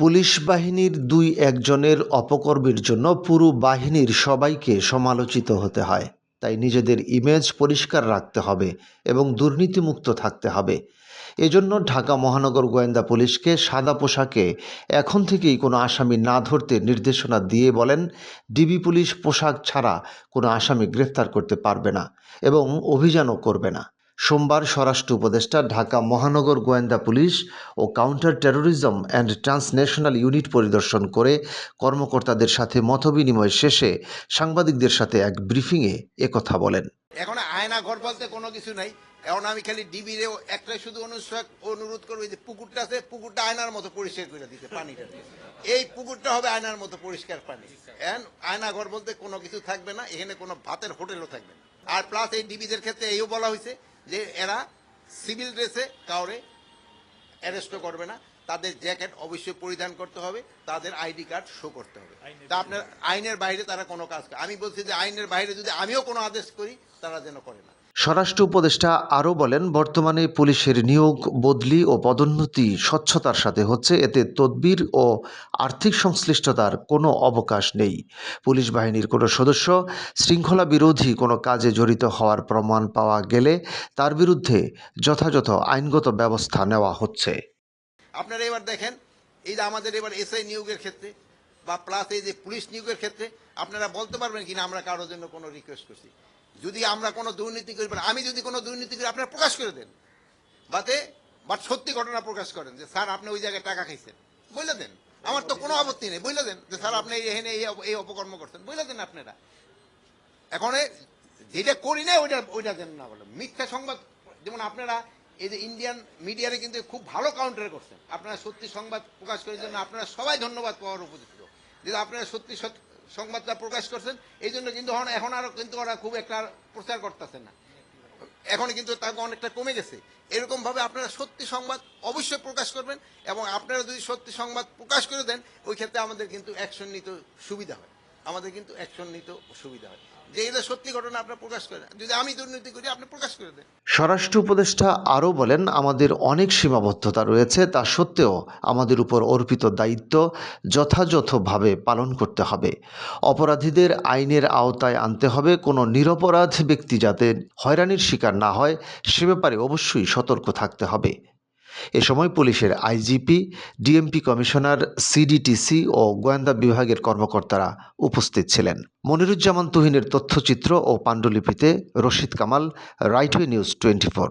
Police বাহিনীর দুই একজনের অপকর্মের জন্য পুরো বাহিনীর সবাইকে সমালোচিত হতে হয়। তাই নিজেদের ইমেজ পরিষ্কার রাখতে হবে এবং দুর্নীতিমুক্ত থাকতে হবে। এজন্য ঢাকা মহানগর গোয়েন্দা পুলিশকে সাদা পোশাকে এখন থেকেই কোনো আসামি না ধরতে নির্দেশনা দিয়ে বলেন, ডিবি পুলিশ পোশাক ছাড়া কোনো আসামি গ্রেফতার করতে পারবে না এবং অভিযানও করবে না। সোমবার স্বরাষ্ট্র উপদেষ্টা, ঢাকা মহানগর গোয়েন্দা police O counter terrorism and transnational unit পরিদর্শন করে কর্মকর্তাদের সাথে মতবিনিময় শেষে সাংবাদিকদের সাথে এক ব্রিফিংয়ে একথা বলেন। এখন আয়না ঘর বলতে কোনো কিছু নাই। এখন আমি খালি ডিবিরে একটাই শুধু অনুসরণ অনুরোধ করব যে পুকুরটা আছে, পুকুরটা আয়নার মতো পরিষ্কার করে দিতে, পানিটা এই পুকুরটা হবে আয়নার মতো পরিষ্কার পানি। আয়না ঘর বলতে কোনো কিছু থাকবে না, এখানে কোনো ভাতের হোটেলও থাকবে না। আর প্লাস এই ডিবিদের ক্ষেত্রে এইও বলা হয়েছে যে এরা সিভিল ড্রেসে কাউরে অ্যারেস্টও করবে না। তাদের জ্যাকেট অবশ্যই পরিধান করতে হবে তাদের আইডি কার্ড শো করতে হবে। তা আপনার আইনের বাইরে তারা কোনো কাজ করে আমি বলছি যে আইনের বাইরে যদি আমিও কোনো আদেশ করি তারা যেন করে না। স্বরাষ্ট্র উপদেষ্টা আরও বলেন, বর্তমানে পুলিশের নিয়োগ, বদলি ও পদোন্নতি স্বচ্ছতার সাথে হচ্ছে, এতে তদবির ও আর্থিক সংশ্লিষ্টতার কোনো অবকাশ নেই। পুলিশ বাহিনীর কোনো সদস্য, শৃঙ্খলা বিরোধী কোনো কাজে জড়িত হওয়ার প্রমাণ পাওয়া গেলে তার বিরুদ্ধে যথাযথ আইনগত ব্যবস্থা নেওয়া হচ্ছে। আপনারা এবার দেখেন, এই যে আমাদের এবার এসআই নিয়োগের ক্ষেত্রে বা প্লাস এই যে পুলিশ নিয়োগের ক্ষেত্রে, আপনারা বলতে পারবেন কিনা আমরা কারোর জন্য কোনো রিকোয়েস্ট করছি। যদি আমরা কোনো দুর্নীতি করি বা আমি যদি কোনো দুর্নীতি করি, আপনারা প্রকাশ করে দেন। বাতে বাট সত্যি ঘটনা প্রকাশ করেন যে, স্যার, আপনি ওই জায়গায় টাকা খাইছেন। বলে দেন। আমার তো কোনো আপত্তি নেই। বলে দেন যে, স্যার, আপনি এখানে এই অপকর্ম করছেন। বলে দেন আপনারা। এখন যেটা করি না, ওইটা ওইটা দেন না বলে। মিথ্যা সংবাদ, যেমন আপনারা এই যে ইন্ডিয়ান মিডিয়ারে কিন্তু খুব ভালো কাউন্টার করছেন। আপনারা সত্যি সংবাদ প্রকাশ করার জন্য আপনারা সবাই ধন্যবাদ পাওয়ার উপযুক্ত। যে আপনারা সত্যি সৎ- সংবাদটা প্রকাশ করছেন, এই জন্য কিন্তু এখন- এখন আরও কিন্তু ওরা খুব একটা প্রচার করতেছে না। এখন কিন্তু তাকে অনেকটা কমে গেছে। এরকম ভাবে আপনারা সত্যি সংবাদ অবশ্যই প্রকাশ করবেন এবং আপনারা যদি সত্যি সংবাদ প্রকাশ করে দেন, ওই ক্ষেত্রে আমাদের কিন্তু অ্যাকশন নিতে সুবিধা হয়। আমাদের কিন্তু অ্যাকশন নিতে সুবিধা হয়। যে এটা সত্যি ঘটনা প্রকাশ করেন যদি আমি দুর্নীতি করি, আপনি প্রকাশ করে দেন। স্বরাষ্ট্র উপদেষ্টা আরও বলেন, আমাদের অনেক সীমাবদ্ধতা রয়েছে, তা সত্ত্বেও আমাদের উপর অর্পিত দায়িত্ব যথাযথভাবে পালন করতে হবে। অপরাধীদের আইনের আওতায় আনতে হবে, কোনো নিরপরাধ ব্যক্তি যাতে হয়রানির শিকার না হয়, সে ব্যাপারে অবশ্যই সতর্ক থাকতে হবে। এ সময় পুলিশের আইজিপি, ডিএমপি কমিশনার, সিডিটিসি ও গোয়েন্দা বিভাগের কর্মকর্তারা উপস্থিত ছিলেন। মনিরুজ্জামান তুহিনের তথ্যচিত্র ও পাণ্ডুলিপিতে Rashid Kamal, Rightway news twenty কি